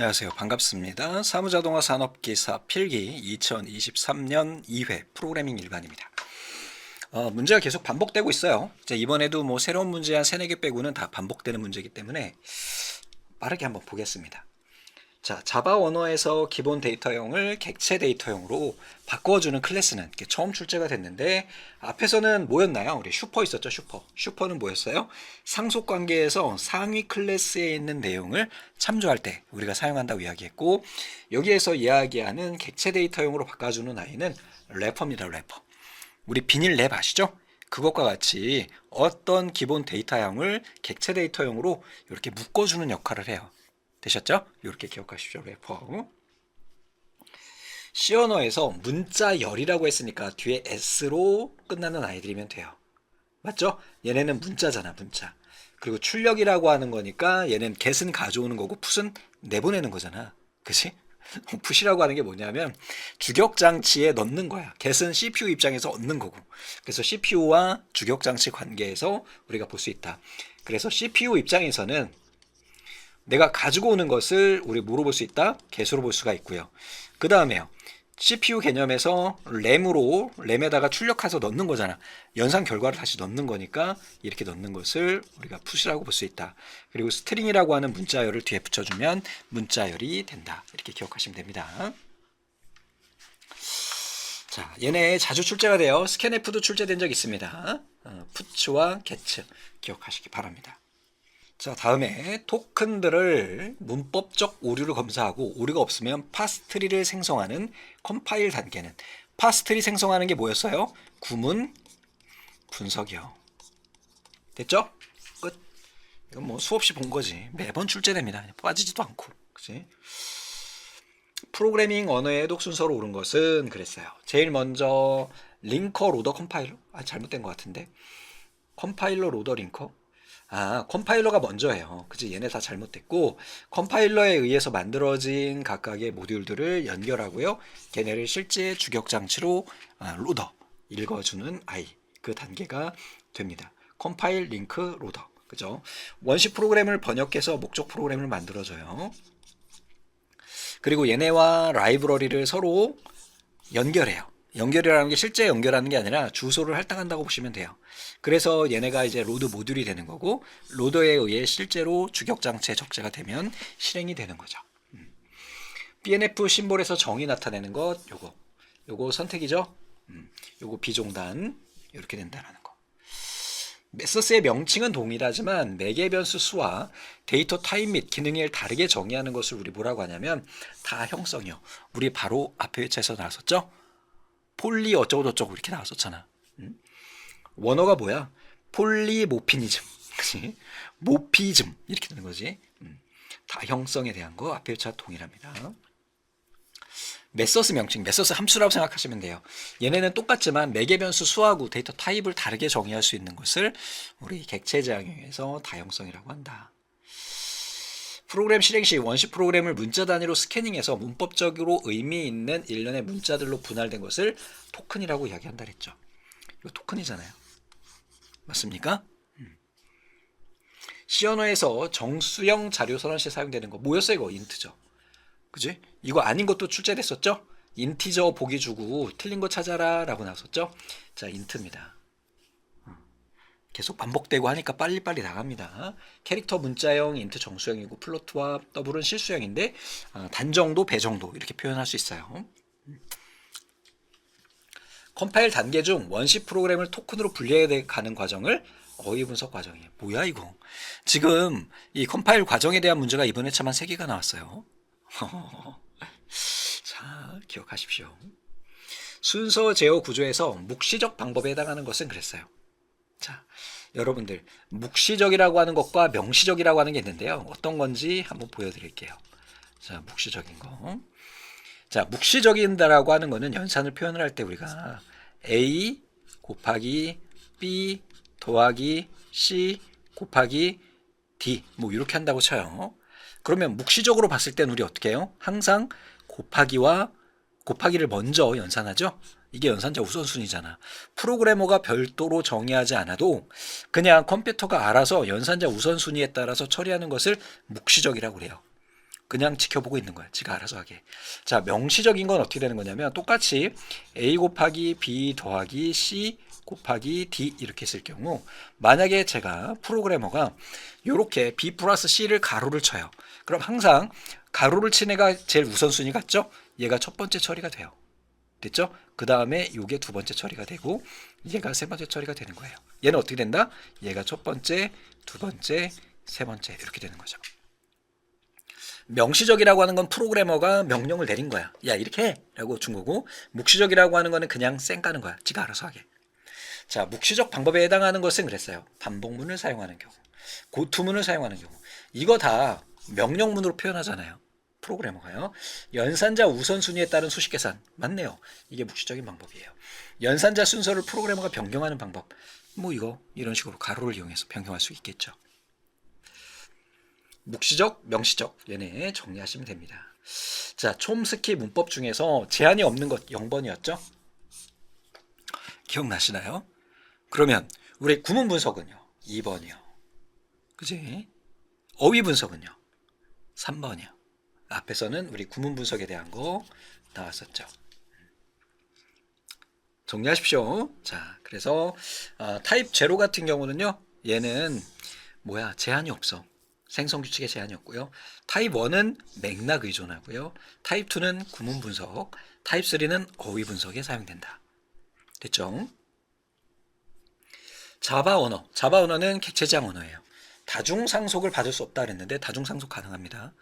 안녕하세요. 반갑습니다. 사무자동화 산업기사 필기 2023년 2회 프로그래밍 일반입니다. 어, 문제가 계속 반복되고 있어요. 이제 이번에도 뭐 새로운 문제 한 3, 4개 빼고는 다 반복되는 문제이기 때문에 빠르게 한번 보겠습니다. 자, 자바 언어에서 기본 데이터형을 객체 데이터형으로 바꿔주는 클래스는 처음 출제가 됐는데 앞에서는 뭐였나요? 우리 슈퍼 있었죠, 슈퍼. 슈퍼는 뭐였어요? 상속 관계에서 상위 클래스에 있는 내용을 참조할 때 우리가 사용한다고 이야기했고 여기에서 이야기하는 객체 데이터형으로 바꿔주는 아이는 래퍼입니다, 래퍼. 우리 비닐 랩 아시죠? 그것과 같이 어떤 기본 데이터형을 객체 데이터형으로 이렇게 묶어주는 역할을 해요. 되셨죠? 이렇게 기억하십시오. 래퍼. C 언어에서 문자 열이라고 했으니까 뒤에 S로 끝나는 아이들이면 돼요. 맞죠? 얘네는 문자잖아, 문자. 그리고 출력이라고 하는 거니까 얘는 get은 가져오는 거고 put은 내보내는 거잖아. 그치? put이라고 하는 게 뭐냐면 주격 장치에 넣는 거야. get은 CPU 입장에서 얻는 거고. 그래서 CPU와 주격 장치 관계에서 우리가 볼 수 있다. 그래서 CPU 입장에서는 내가 가지고 오는 것을 우리 뭐로 볼수 있다? 개수로 볼 수가 있고요. 그 다음에요. CPU 개념에서 램으로 램에다가 출력해서 넣는 거잖아. 연산 결과를 다시 넣는 거니까 이렇게 넣는 것을 우리가 푸시라고 볼 수 있다. 그리고 스트링이라고 하는 문자열을 뒤에 붙여주면 문자열이 된다. 이렇게 기억하시면 됩니다. 자, 얘네 자주 출제가 돼요. 스캔F도 출제된 적 있습니다. 어, 푸츠와 게츠 기억하시기 바랍니다. 자, 다음에 토큰들을 문법적 오류를 검사하고 오류가 없으면 파스트리를 생성하는 컴파일 단계는 파스트리 생성하는 게 뭐였어요? 구문 분석이요. 됐죠? 끝. 이건 뭐 수없이 본 거지. 매번 출제됩니다. 빠지지도 않고. 그치? 프로그래밍 언어의 독 순서로 오른 것은 그랬어요. 제일 먼저 링커 로더 컴파일러? 아, 잘못된 것 같은데. 컴파일러 로더 링커? 아, 컴파일러가 먼저예요. 그지? 얘네 다 잘못됐고, 컴파일러에 의해서 만들어진 각각의 모듈들을 연결하고요. 걔네를 실제 주격 장치로 아, 로더 읽어주는 아이 그 단계가 됩니다. 컴파일 링크 로더 그죠? 원시 프로그램을 번역해서 목적 프로그램을 만들어줘요. 그리고 얘네와 라이브러리를 서로 연결해요. 연결이라는 게 실제 연결하는 게 아니라 주소를 할당한다고 보시면 돼요. 그래서 얘네가 이제 로드 모듈이 되는 거고 로더에 의해 실제로 주격 장치에 적재가 되면 실행이 되는 거죠. 음. BNF 심볼에서 정의 나타내는 것 요거 요거 선택이죠. 음. 요거 비종단 이렇게 된다는 거. 메서스의 명칭은 동일하지만 매개 변수 수와 데이터 타입 및 기능을 다르게 정의하는 것을 우리 뭐라고 하냐면 다형성이요. 우리 바로 앞에 회차에서 나왔었죠. 폴리 어쩌고 저쩌고 이렇게 나왔었잖아. 음? 원어가 뭐야? 폴리모피니즘. 그치? 모피즘. 이렇게 되는 거지. 음. 다형성에 대한 거 앞에 차 동일합니다. 메서스 명칭, 메서스 함수라고 생각하시면 돼요. 얘네는 똑같지만 매개 변수 수하고 데이터 타입을 다르게 정의할 수 있는 것을 우리 객체 제왕형에서 다형성이라고 한다. 프로그램 실행 시 원시 프로그램을 문자 단위로 스캐닝해서 문법적으로 의미 있는 일련의 문자들로 분할된 것을 토큰이라고 이야기한다 그랬죠. 이거 토큰이잖아요. 맞습니까? 음. C 언어에서 정수형 자료 선언 시에 사용되는 거 뭐였어요 이거 인트죠. 그지? 이거 아닌 것도 출제됐었죠? 인티저 보기 주고 틀린 거 찾아라 라고 나왔었죠? 자 인트입니다. 계속 반복되고 하니까 빨리빨리 나갑니다. 캐릭터 문자형, 인트 정수형이고 플로트와 더블은 실수형인데 어, 단정도, 배정도 이렇게 표현할 수 있어요. 컴파일 단계 중 원시 프로그램을 토큰으로 분리해 가는 과정을 어휘 분석 과정이에요. 뭐야 이거? 지금 이 컴파일 과정에 대한 문제가 이번에 차만 3개가 나왔어요. 자, 기억하십시오. 순서 제어 구조에서 묵시적 방법에 해당하는 것은 그랬어요. 자, 여러분들 묵시적이라고 하는 것과 명시적이라고 하는 게 있는데요. 어떤 건지 한번 보여드릴게요. 자, 묵시적인 거. 자, 묵시적인다라고 하는 거는 연산을 표현을 할 때 우리가 A 곱하기 B 더하기 C 곱하기 D 뭐 이렇게 한다고 쳐요. 그러면 묵시적으로 봤을 땐 우리 어떻게 해요? 항상 곱하기와 곱하기를 먼저 연산하죠. 이게 연산자 우선순위잖아. 프로그래머가 별도로 정의하지 않아도 그냥 컴퓨터가 알아서 연산자 우선순위에 따라서 처리하는 것을 묵시적이라고 그래요. 그냥 지켜보고 있는 거야. 지가 알아서 하게. 자, 명시적인 건 어떻게 되는 거냐면 똑같이 A 곱하기 B 더하기 C 곱하기 D 이렇게 쓸 경우 만약에 제가 프로그래머가 요렇게 B 플러스 C를 가로를 쳐요. 그럼 항상 가로를 친 애가 제일 우선순위 같죠? 얘가 첫 번째 처리가 돼요. 됐죠? 그 다음에 요게 두 번째 처리가 되고 얘가 세 번째 처리가 되는 거예요. 얘는 어떻게 된다? 얘가 첫 번째, 두 번째, 세 번째 이렇게 되는 거죠. 명시적이라고 하는 건 프로그래머가 명령을 내린 거야. 야 이렇게 해! 라고 준 거고 묵시적이라고 하는 거는 그냥 쌩 까는 거야. 지가 알아서 하게. 자, 묵시적 방법에 해당하는 것은 그랬어요. 반복문을 사용하는 경우, 고투문을 사용하는 경우. 이거 다 명령문으로 표현하잖아요. 프로그래머가요. 연산자 우선순위에 따른 수식 계산. 맞네요. 이게 묵시적인 방법이에요. 연산자 순서를 프로그래머가 변경하는 방법. 뭐 이거 이런 식으로 가로를 이용해서 변경할 수 있겠죠. 묵시적, 명시적 얘네 정리하시면 됩니다. 자, 촘스키 문법 중에서 제한이 없는 것 0번이었죠? 기억나시나요? 그러면 우리 구문 분석은요? 2번이요. 그지? 어휘 분석은요? 3번이요. 앞에서는 우리 구문 분석에 대한 거 나왔었죠. 정리하십시오. 자, 그래서 어, 타입 제로 같은 경우는요. 얘는 뭐야? 제한이 없어. 생성 규칙에 제한이 없고요. 타입 1은 맥락 의존하고요. 타입 2는 구문 분석, 타입 3는 어휘 분석에 사용된다. 됐죠? 자바 언어. 자바 언어는 객체지향 언어예요. 다중 상속을 받을 수 없다 그랬는데 다중 상속 가능합니다.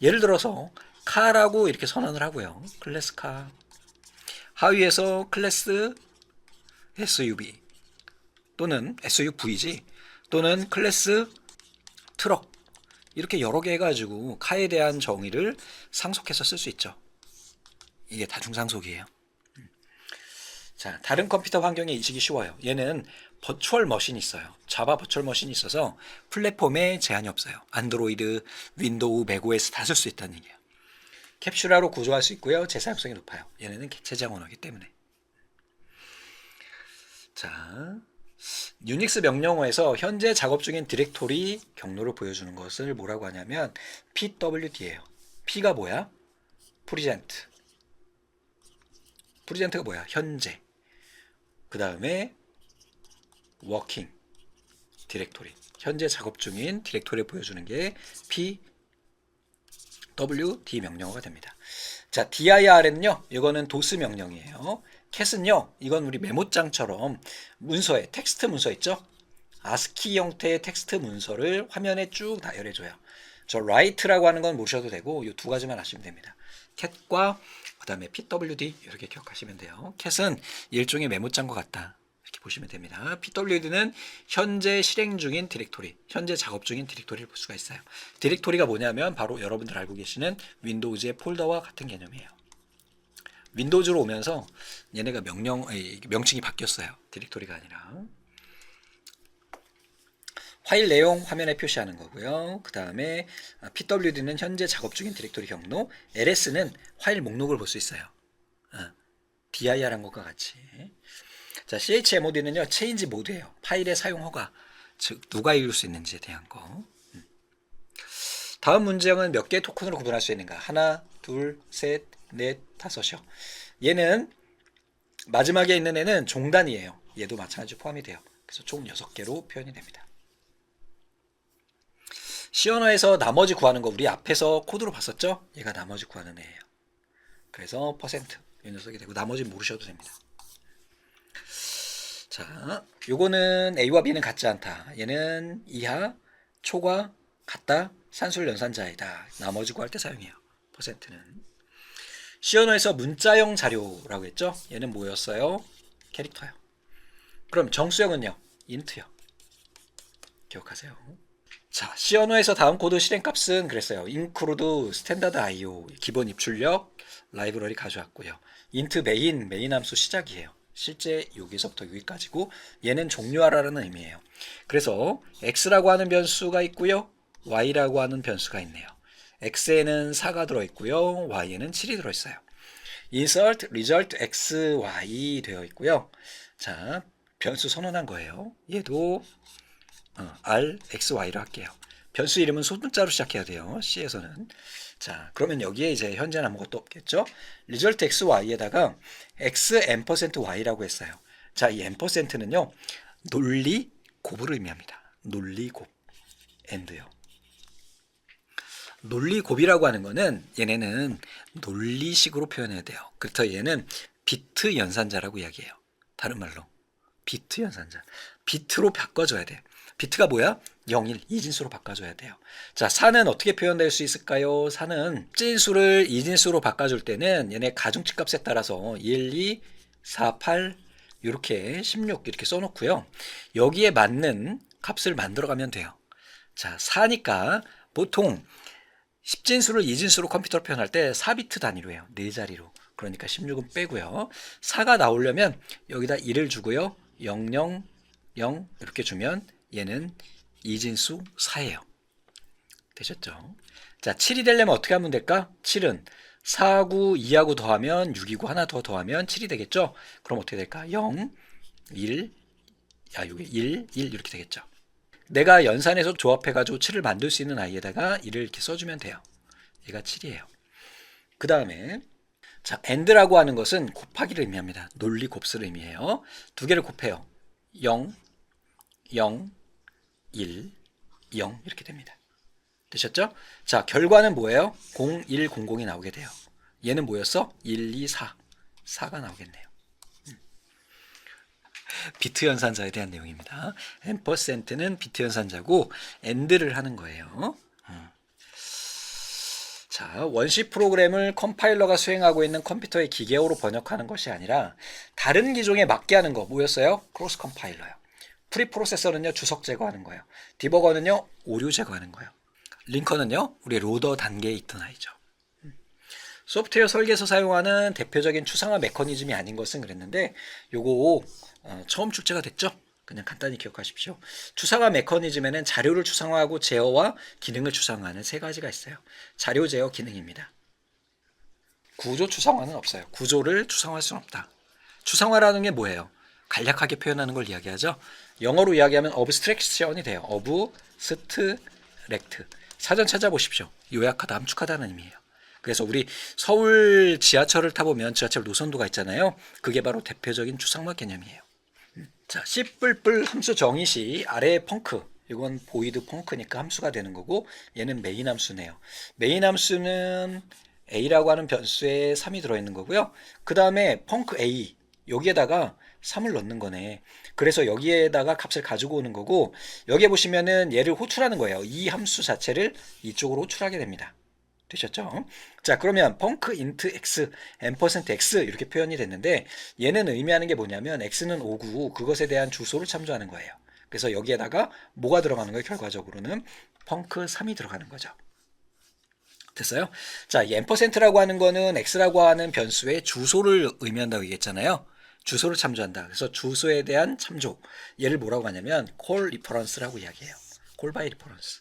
예를 들어서 카라고 이렇게 선언을 하고요. 클래스 카. 하위에서 클래스 SUV 또는 SUV지 또는 클래스 트럭 이렇게 여러 개 해가지고 카에 대한 정의를 상속해서 쓸 수 있죠. 이게 다중상속이에요. 음. 자, 다른 컴퓨터 환경에 인식이 쉬워요. 얘는 버추얼 머신이 있어요. 자바 버추얼 머신이 있어서 플랫폼에 제한이 없어요. 안드로이드, 윈도우, 맥OS 다 쓸 수 있다는 얘기예요. 캡슐화로 구조할 수 있고요. 재사용성이 높아요. 얘네는 객체장 언어이기 때문에. 자, 유닉스 명령어에서 현재 작업 중인 디렉토리 경로를 보여주는 것을 뭐라고 하냐면 PWD예요. P가 뭐야? 프리젠트. 프리젠트가 뭐야? 현재. 그 다음에 워킹 디렉토리. 현재 작업 중인 디렉토리를 보여주는 게 PWD 명령어가 됩니다. 자, dir는요. 이거는 도스 명령이에요. 캣은요, 이건 우리 메모장처럼 문서에 텍스트 문서 있죠? 아스키 형태의 텍스트 문서를 화면에 쭉 나열해 줘요. 저 write라고 하는 건 모셔도 되고 이 두 가지만 아시면 됩니다. 캣과 그 다음에 pwd 이렇게 기억하시면 돼요. 캣은 일종의 메모장과 같다. 이렇게 보시면 됩니다. pwd는 현재 실행 중인 디렉토리, 현재 작업 중인 디렉토리를 볼 수가 있어요. 디렉토리가 뭐냐면 바로 여러분들 알고 계시는 윈도우즈의 폴더와 같은 개념이에요. 윈도우즈로 오면서 얘네가 명령 명칭이 바뀌었어요. 디렉토리가 아니라 파일 내용 화면에 표시하는 거고요. 그 다음에 PWD는 현재 작업 중인 디렉토리 경로, LS는 파일 목록을 볼 수 있어요. 어, DIR한 것과 같이. 자, CHMOD는요, 체인지 모드예요. 파일의 사용 허가, 즉 누가 읽을 수 있는지에 대한 거. 음. 다음 문제형은 몇 개의 토큰으로 구분할 수 있는가? 하나, 둘, 셋, 넷, 다섯이요. 얘는 마지막에 있는 애는 종단이에요. 얘도 마찬가지로 포함이 돼요. 그래서 총 6개로 표현이 됩니다. 시언어에서 나머지 구하는 거 우리 앞에서 코드로 봤었죠? 얘가 나머지 구하는 애예요. 그래서 퍼센트 이 녀석이 되고 나머지 모르셔도 됩니다. 자, 요거는 A와 B는 같지 않다. 얘는 이하, 초과, 같다, 산술 연산자이다. 나머지 구할 때 사용해요. 퍼센트는. 시언어에서 문자형 자료라고 했죠? 얘는 뭐였어요? 캐릭터요. 그럼 정수형은요? 인트요. 기억하세요. 자, 시언어에서 다음 코드 실행 값은 그랬어요. include 스탠다드 IO 기본 입출력 라이브러리 가져왔고요. int 메인 메인 함수 시작이에요. 실제 여기서부터 여기까지고 얘는 종료하라는 의미예요. 그래서 x라고 하는 변수가 있고요. y라고 하는 변수가 있네요. x에는 4가 들어 있고요. y에는 7이 들어 있어요. insert result x, y 되어 있고요. 자, 변수 선언한 거예요. 얘도 어, r, x, y로 할게요. 변수 이름은 소문자로 시작해야 돼요. C에서는. 자, 그러면 여기에 이제 현재는 아무것도 없겠죠? result xy에다가 x n%y라고 했어요. 자, 이 n%는요. 논리 곱을 의미합니다. 논리 곱. and요. 논리 곱이라고 하는 거는 얘네는 논리식으로 표현해야 돼요. 그렇다 얘는 비트 연산자라고 이야기해요. 다른 말로 비트 연산자. 비트로 바꿔줘야 돼. 비트가 뭐야? 0, 1, 이진수로 바꿔줘야 돼요. 자, 4는 어떻게 표현될 수 있을까요? 4는 진수를 이진수로 바꿔줄 때는 얘네 가중치 값에 따라서 1, 2, 4, 8 이렇게 16 이렇게 써놓고요. 여기에 맞는 값을 만들어가면 돼요. 자, 4니까 보통 10진수를 2진수로 컴퓨터로 표현할 때 4비트 단위로 해요. 4자리로. 그러니까 16은 빼고요. 4가 나오려면 여기다 1을 주고요. 0, 0, 0 이렇게 주면 얘는 2진수 4예요. 되셨죠? 자, 7이 되려면 어떻게 하면 될까? 7은 4하고 2하고 더하면 6이고 하나 더 더하면 7이 되겠죠? 그럼 어떻게 될까? 0, 1, 야, 이게 1, 1 이렇게 되겠죠? 내가 연산해서 조합해가지고 7을 만들 수 있는 아이에다가 1을 이렇게 써주면 돼요. 얘가 7이에요. 그 다음에 자, and라고 하는 것은 곱하기를 의미합니다. 논리 곱수를 의미해요. 두 개를 곱해요. 0, 0, 1, 0 이렇게 됩니다. 되셨죠? 자, 결과는 뭐예요? 0, 1, 0, 0이 나오게 돼요. 얘는 뭐였어? 1, 2, 4. 4가 나오겠네요. 음. 비트 연산자에 대한 내용입니다. 앰퍼센트는 비트 연산자고 end를 하는 거예요. 음. 자, 원시 프로그램을 컴파일러가 수행하고 있는 컴퓨터의 기계어로 번역하는 것이 아니라 다른 기종에 맞게 하는 거 뭐였어요? 크로스 컴파일러요. 프리 프로세서는요 주석 제거하는 거예요. 디버거는요 오류 제거하는 거예요. 링커는요 우리 로더 단계에 있던 아이죠. 음. 소프트웨어 설계에서 사용하는 대표적인 추상화 메커니즘이 아닌 것은 그랬는데 요거 어, 처음 출제가 됐죠. 그냥 간단히 기억하십시오. 추상화 메커니즘에는 자료를 추상화하고 제어와 기능을 추상화하는 세 가지가 있어요. 자료 제어 기능입니다. 구조 추상화는 없어요. 구조를 추상화할 수는 없다. 추상화라는 게 뭐예요? 간략하게 표현하는 걸 이야기하죠. 영어로 이야기하면 어브스트랙션이 돼요. 어브스트렉트. 사전 찾아보십시오. 요약하다, 함축하다는 의미예요. 그래서 우리 서울 지하철을 타보면 지하철 노선도가 있잖아요. 그게 바로 대표적인 추상화 개념이에요. 음. 자, 씨뿔뿔 함수 정의 시 아래에 펑크. 이건 보이드 펑크니까 함수가 되는 거고 얘는 메인 함수네요. 메인 함수는 a라고 하는 변수에 3이 들어있는 거고요. 그 다음에 펑크 a 여기에다가 3을 넣는 거네. 그래서 여기에다가 값을 가지고 오는 거고 여기에 보시면은 얘를 호출하는 거예요. 이 함수 자체를 이쪽으로 호출하게 됩니다. 되셨죠? 자 그러면 펑크 인트 x, n% x 이렇게 표현이 됐는데 얘는 의미하는 게 뭐냐면 x는 5구 그것에 대한 주소를 참조하는 거예요. 그래서 여기에다가 뭐가 들어가는 거예요? 결과적으로는 펑크 3이 들어가는 거죠. 됐어요? 자, 이 n%라고 하는 거는 x라고 하는 변수의 주소를 의미한다고 얘기했잖아요. 주소를 참조한다. 그래서 주소에 대한 참조. 얘를 뭐라고 하냐면 call reference라고 이야기해요. call by reference.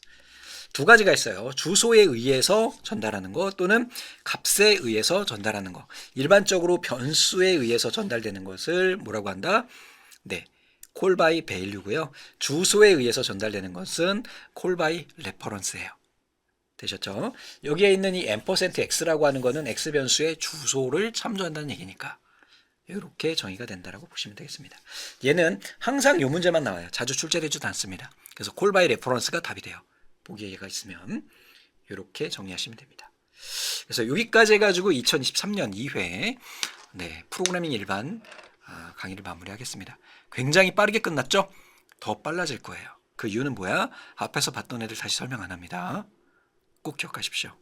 두 가지가 있어요. 주소에 의해서 전달하는 거 또는 값에 의해서 전달하는 거. 일반적으로 변수에 의해서 전달되는 것을 뭐라고 한다? 네. call by value고요. 주소에 의해서 전달되는 것은 call by reference예요. 되셨죠? 여기에 있는 이 n%x라고 하는 거는 x 변수의 주소를 참조한다는 얘기니까. 이렇게 정의가 된다라고 보시면 되겠습니다. 얘는 항상 이 문제만 나와요. 자주 출제되지도 않습니다. 그래서 콜바이 레퍼런스가 답이 돼요. 보기가 있으면 이렇게 정리하시면 됩니다. 그래서 여기까지 해가지고 2023년 2회 네, 프로그래밍 일반 아, 강의를 마무리하겠습니다. 굉장히 빠르게 끝났죠? 더 빨라질 거예요. 그 이유는 뭐야? 앞에서 봤던 애들 다시 설명 안 합니다. 꼭 기억하십시오.